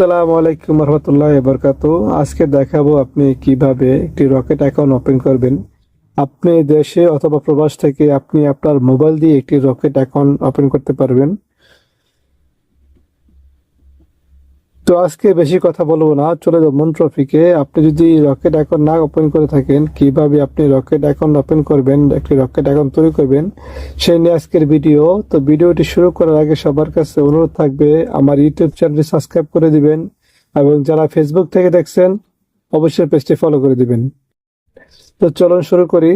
আসসালামু আলাইকুম রহমতুল্লাহ বরকাত আজকে দেখাবো আপনি কীভাবে একটি রকেট অ্যাকাউন্ট ওপেন করবেন। আপনি দেশে অথবা প্রবাস থেকে আপনি আপনার মোবাইল দিয়ে একটি রকেট অ্যাকাউন্ট ওপেন করতে পারবেন। তো আজকে বেশি কথা বলব না, চলে যাব মন ট্রফিকে। আপনি যদি রকেট অ্যাকাউন্ট না ওপেন করে থাকেন, কীভাবে আপনি রকেট অ্যাকাউন্ট ওপেন করবেন, একটি রকেট অ্যাকাউন্ট তৈরি করবেন, সেই নিয়ে আজকের ভিডিও। তো ভিডিওটি শুরু করার আগে সবার কাছে অনুরোধ থাকবে, আমার ইউটিউব চ্যানেলটি সাবস্ক্রাইব করে দিবেন এবং যারা ফেসবুক থেকে দেখছেন, অবশ্যই পেজটি ফলো করে দিবেন। তো চলুন শুরু করি।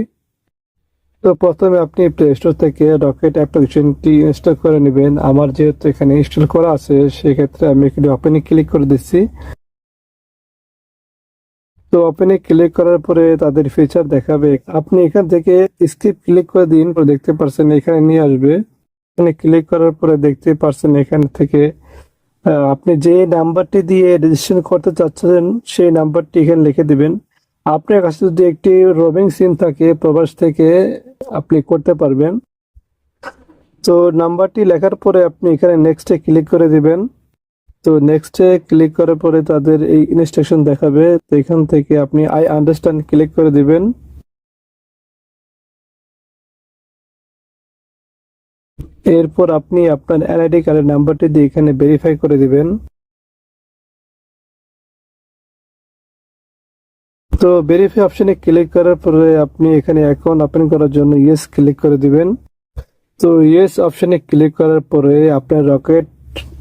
তো প্রথমে আপনি প্লে স্টোর থেকে রকেট অ্যাপ্লিকেশনটি ইনস্টল করে নেবেন। আমার যেহেতু এখানে ইনস্টল করা আছে, সেক্ষেত্রে আমি এখানে ওপেনে ক্লিক করে দিচ্ছি। তো ওপেনে ক্লিক করার পরে তাদের ফিচার দেখাবে। আপনি এখান থেকে স্কিপ ক্লিক করে দিন দেখতে পারছেন এখানে নিয়ে আসবে। এখানে ক্লিক করার পরে দেখতে পারছেন এখান থেকে আপনি যে নাম্বারটি দিয়ে রেজিস্ট্রেশন করতে চাচ্ছেন, সেই নাম্বারটি এখানে লিখে দিবেন। আপনার কাছে যদি একটি রবিং সিম থাকে, প্রবাস থেকে আপনি করতে পারবেন। তো নাম্বারটি লেখার পরে আপনি এখানে নেক্সটে ক্লিক করে দিবেন। তো নেক্সটে ক্লিক করার পরে তাদের এই ইনস্ট্রাকশন দেখাবে। তো এখান থেকে আপনি আই আন্ডারস্ট্যান্ড ক্লিক করে দিবেন। এরপর আপনি আপনার এনআইডি কার্ডের নাম্বারটি দিয়ে এখানে ভেরিফাই করে দিবেন। তো ভেরিফাই অপশনে ক্লিক করার পরে আপনি এখানে অ্যাকাউন্ট ওপেন করার জন্য ইয়েস ক্লিক করে দিবেন। তো ইয়েস অপশনে ক্লিক করার পরে আপনার রকেট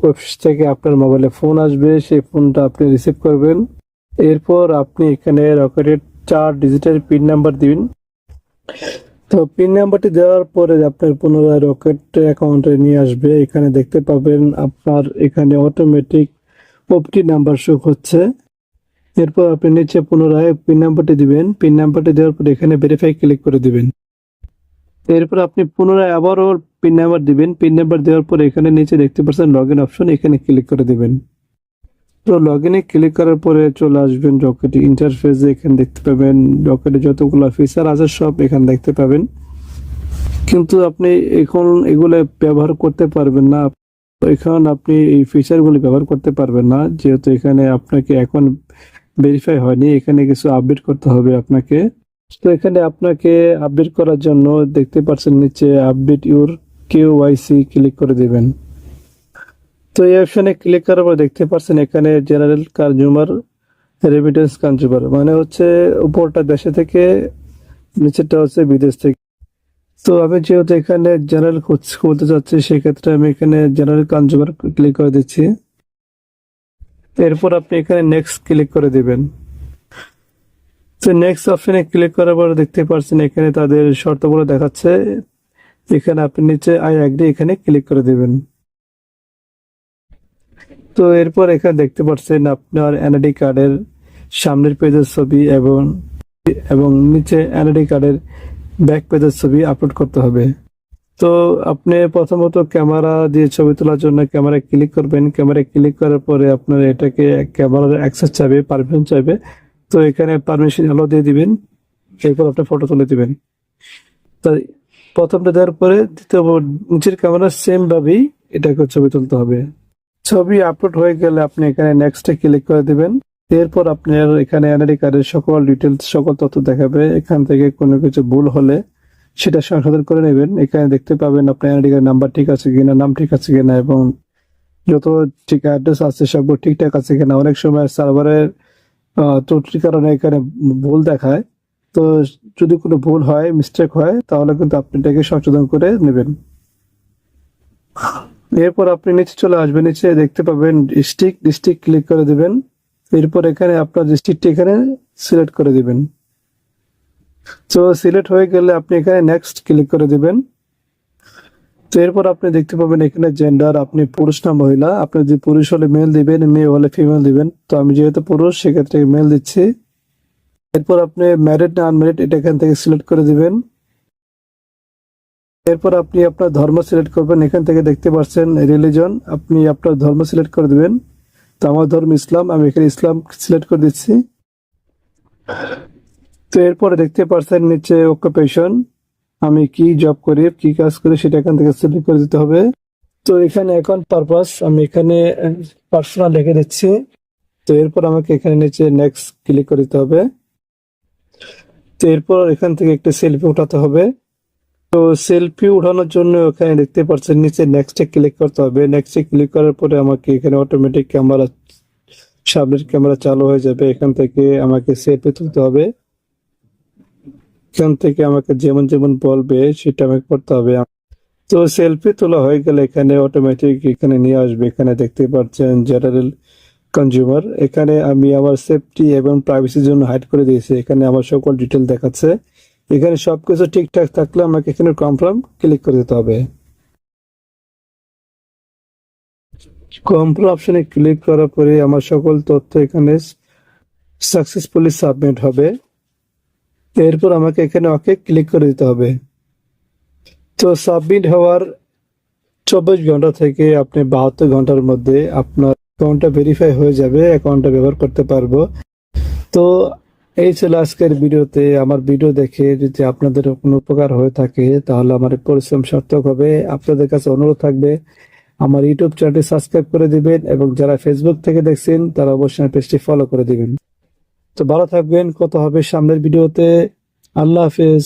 অফিস থেকে আপনার মোবাইলে ফোন আসবে, সেই ফোনটা আপনি রিসিভ করবেন। এরপর আপনি এখানে রকেটের চার ডিজিটের পিন নাম্বার দিবেন তো পিন নাম্বারটি দেওয়ার পরে আপনার পুনরায় রকেট অ্যাকাউন্টে নিয়ে আসবে। এখানে দেখতে পাবেন আপনার এখানে অটোমেটিক ওপটি নাম্বার শো হচ্ছে। এরপর আপনি নিচে পুনরায় পিন নাম্বারটি দিবেন। পিন নাম্বারটি দেওয়ার পর এখানে ভেরিফাই ক্লিক করে দিবেন। এরপর আপনি পুনরায় আবারও পিন নাম্বার দিবেন। পিন নাম্বার দেওয়ার পর এখানে নিচে দেখতে পাচ্ছেন লগ ইন অপশন এখানে ক্লিক করে দিবেন। তো লগ ইনে ক্লিক করার পরে চলে আসবেন রকেট ইন্টারফেসে এখানে দেখতে পাবেন রকেটে যতগুলো ফিচার আছে সব এখানে দেখতে পাবেন। কিন্তু আপনি এখন এগুলো ব্যবহার করতে পারবেন না। এখন আপনি এই ফিচারগুলি ব্যবহার করতে পারবেন না। যেহেতু এখানে আপনাকে এখন ভেরিফাই হয়নি, এখানে কিছু আপডেট করতে হবে আপনাকে। তো এখানে আপনাকে আপডেট করার জন্য দেখতে পাচ্ছেন নিচে আপডেট ইউর কেউ ওয়াইসি ক্লিক করে দিবেন। তো এই অপশনে ক্লিক করার পর দেখতে পাচ্ছেন এখানে জেনারেল কনজিউমার রেমিটেন্স কনজিউমার মানে হচ্ছে উপরটা দেশে থেকে নিচেরটা হচ্ছে বিদেশ থেকে। তো আমি যেহেতু এখানে জেনারেল খুলতে চাচ্ছি, সেক্ষেত্রে আমি এখানে জেনারেল কনজিউমার ক্লিক করে দিচ্ছি। এরপর আপনি এখানে নেক্সট ক্লিক করে দিবেন। তো নেক্সট অপশনে ক্লিক করার পর দেখতে পাচ্ছেন এখানে তাদের শর্তগুলো দেখাচ্ছে। এখানে আপনি নিচে আই অ্যাগ্রি এখানে ক্লিক করে দিবেন। তো এরপর এখানে দেখতে পাচ্ছেন আপনার এনআইডি কার্ডের সামনের পেজের ছবি এবং এবং নিচে এনআইডি কার্ডের ব্যাক পেজের ছবি আপলোড করতে হবে। তো আপনি প্রথমত ক্যামেরা দিয়ে ছবি তোলার জন্য ক্যামেরায় ক্লিক করবেন। ক্যামেরায় ক্লিক করার পরে আপনার এটাকে ক্যামেরার অ্যাক্সেস চাইবে, পারমিশন চাইবে। তো এখানে পারমিশন এলো দিয়ে দিবেন। এরপর আপনি ফটো তুলে দিবেন। তো প্রথমটা দেওয়ার পরে দ্বিতীয় নিচের ক্যামেরা সেম ভাবেই এটাকে ছবি তুলতে হবে। ছবি আপলোড হয়ে গেলে আপনি এখানে নেক্সটে ক্লিক করে দিবেন। এরপর আপনার এখানে এনআইডি কার্ডের সকল ডিটেলস সকল তথ্য দেখাবে। এখান থেকে কোনো কিছু ভুল হলে সেটা সংশোধন করে নেবেন। এখানে দেখতে পাবেন আপনার এনআইডি কার্ড নাম্বার ঠিক আছে কিনা, নাম ঠিক আছে কিনা এবং যত ঠিক অ্যাড্রেস আছে সবগুলো ঠিকঠাক আছে কিনা। অনেক সময় সার্ভারের ত্রুটির কারণে এখানে ভুল দেখায়। তো যদি কোনো ভুল হয় মিস্টেক হয়, তাহলে কিন্তু আপনি এটাকে সংশোধন করে নেবেন। এরপর আপনি নিচে চলে আসবেন, নিচে দেখতে পাবেন ডিস্ট্রিক্ট ডিস্ট্রিক্ট ক্লিক করে দেবেন। এরপর এখানে আপনার ডিস্ট্রিক্টটি এখানে সিলেক্ট করে দিবেন। তো সিলেক্ট হয়ে গেলে আপনি এখানে নেক্সট ক্লিক করে দিবেন। তো এরপর আপনি দেখতে পাবেন এখানে জেন্ডার আপনি পুরুষ না মহিলা। আপনি যদি পুরুষ হলে মেল দিবেন, মেয়ে হলে ফিমেল দিবেন। তো আমি যেহেতু পুরুষ, সেক্ষেত্রে মেল দিচ্ছি। এরপর আপনি ম্যারিড না আনম্যারিড এটা এখান থেকে সিলেক্ট করে দিবেন। এরপর আপনি আপনার ধর্ম সিলেক্ট করবেন। এখান থেকে দেখতে পাচ্ছেন রিলিজন আপনি আপনার ধর্ম সিলেক্ট করে দিবেন। তো আমার ধর্ম ইসলাম, আমি এখানে ইসলাম সিলেক্ট করে দিচ্ছি। তো এরপরে দেখতে পাচ্ছেন নিচে অকুপেশন আমি কি জব করি, কি কাজ করি সেটা এখান থেকে সিলেক্ট করে দিতে হবে। তো এখানে এখন পারপাস আমি এখানে পার্সোনাল লিখে দিচ্ছি। তো এরপর আমাকে এখানে নিচে নেক্সট ক্লিক করে দিতে হবে। তো এরপর এখান থেকে একটা সেলফি উঠাতে হবে। তো সেলফি উঠানোর জন্য এখানে দেখতে পাচ্ছেন নিচে নেক্সটে ক্লিক করতে হবে। নেক্সটে ক্লিক করার পরে আমাকে এখানে অটোমেটিক ক্যামেরা সামনের ক্যামেরা চালু হয়ে যাবে। এখান থেকে আমাকে সেলফি তুলতে হবে। এখান থেকে আমাকে যেমন যেমন বলবে, সেটা আমাকে করতে হবে। তো সেলফি তোলা হয়ে গেলে এখানে অটোমেটিক এখানে নিয়ে আসবে। এখানে দেখতে পাচ্ছেন জেনারেল কনজিউমার এখানে আমি আমার সেফটি এবং প্রাইভেসির জন্য হাইড করে দিয়েছি। এখানে আমার সকল ডিটেল দেখাচ্ছে। এখানে সবকিছু ঠিকঠাক থাকলে আমাকে এখানে কনফার্ম ক্লিক করে দিতে হবে। কনফার্ম অপশনে ক্লিক করার পরে আমার সকল তথ্য এখানে সাকসেসফুলি সাবমিট হবে। এরপর আমাকে এখানে ওকে ক্লিক করে দিতে হবে। তো সাবমিট হওয়ার চব্বিশ ঘণ্টা থেকে আপনি বাহাত্তর ঘণ্টার মধ্যে আপনার অ্যাকাউন্টটা ভেরিফাই হয়ে যাবে অ্যাকাউন্টটা ব্যবহার করতে পারব। তো এই ছিল আজকের ভিডিওতে। আমার ভিডিও দেখে যদি আপনাদের কোনো উপকার হয়ে থাকে, তাহলে আমার পরিশ্রম সার্থক হবে। আপনাদের কাছে অনুরোধ থাকবে, আমার ইউটিউব চ্যানেলটি সাবস্ক্রাইব করে দিবেন এবং যারা ফেসবুক থেকে দেখছেন, তারা অবশ্যই পেজটি ফলো করে দিবেন। তো ভালো থাকবেন কত হবে সামনের ভিডিওতে। আল্লাহ হাফেজ।